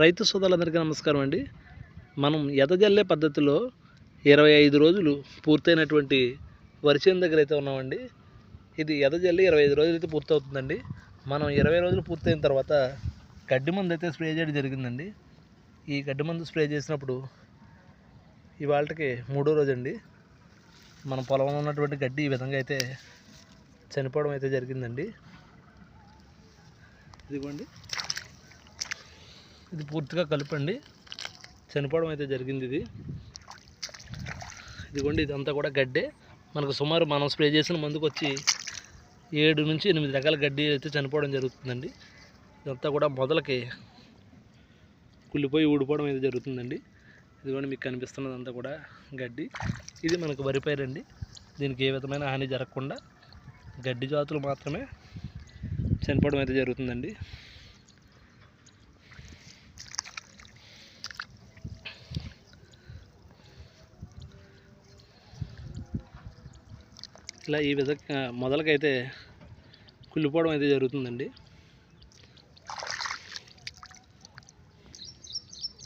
రైతు సోదరులందరికీ నమస్కారం అండి. మనం ఎదజల్లే పద్ధతిలో ఇరవై ఐదు రోజులు పూర్తయినటువంటి వరిచేను దగ్గర అయితే ఉన్నామండి. ఇది ఎదజల్లి ఇరవై ఐదు రోజులు అయితే పూర్తవుతుందండి. మనం ఇరవై రోజులు పూర్తయిన తర్వాత గడ్డి మందు అయితే స్ప్రే చేయడం జరిగిందండి. ఈ గడ్డి మందు స్ప్రే చేసినప్పుడు ఇవాళకి మూడో రోజు అండి మన పొలంలో ఉన్నటువంటి గడ్డి ఈ విధంగా అయితే చనిపోవడం అయితే జరిగిందండి. ఇదిగోండి. ఇది పూర్తిగా కలుపండి. చనిపోవడం అయితే జరిగింది ఇది. ఇదిగోండి ఇదంతా కూడా గడ్డే. మనకు సుమారు మనం స్ప్రే చేసిన మందుకు వచ్చి ఏడు నుంచి ఎనిమిది రకాల గడ్డి అయితే చనిపోవడం జరుగుతుందండి. ఇదంతా కూడా మొదలకి కుళ్ళిపోయి ఊడిపోవడం అయితే జరుగుతుందండి. ఇదిగోండి మీకు కనిపిస్తున్నదంతా కూడా గడ్డి. ఇది మనకు వరి అండి దీనికి ఏ విధమైన హాని జరగకుండా గడ్డి జాతులు మాత్రమే చనిపోవడం అయితే జరుగుతుందండి. ఇలా ఈ విధంగా మొదలకైతే కుళ్ళిపోవడం అయితే జరుగుతుందండి.